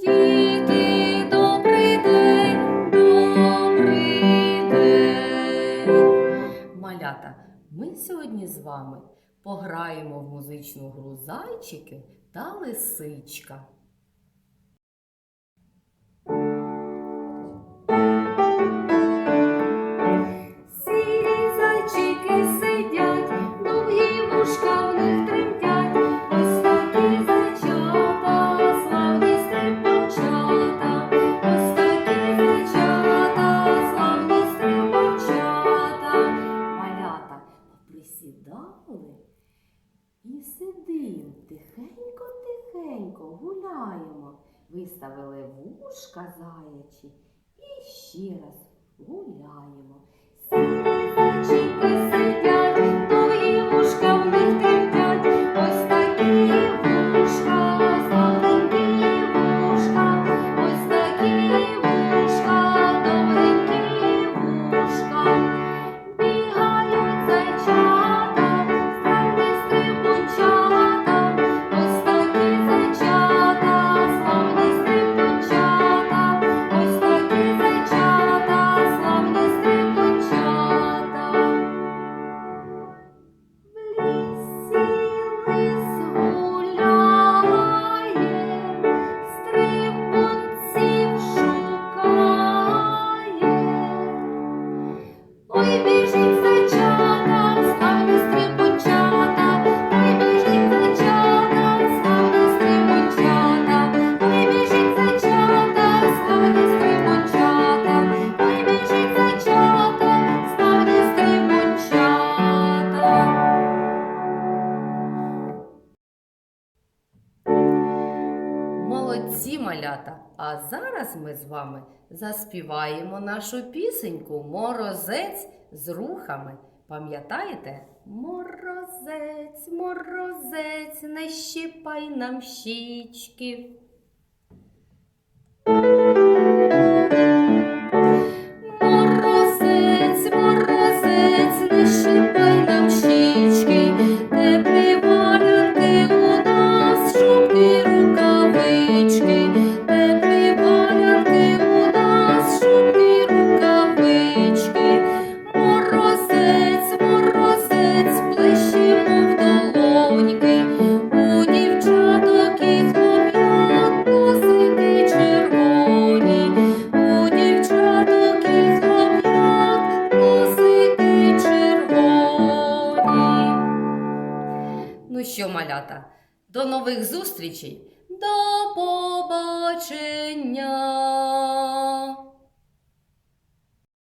Діти, добрий день. Малята, ми сьогодні з вами пограємо в музичну гру зайчики та лисичка. Поприсідали і сидим, тихенько-тихенько гуляємо. Виставили вушка заячі і ще раз гуляємо. Молодці малята! А зараз ми з вами заспіваємо нашу пісеньку Морозець з рухами. Пам'ятаєте? Морозець, морозець, не щипай нам щічки. Ну що, малята, до нових зустрічей, до побачення!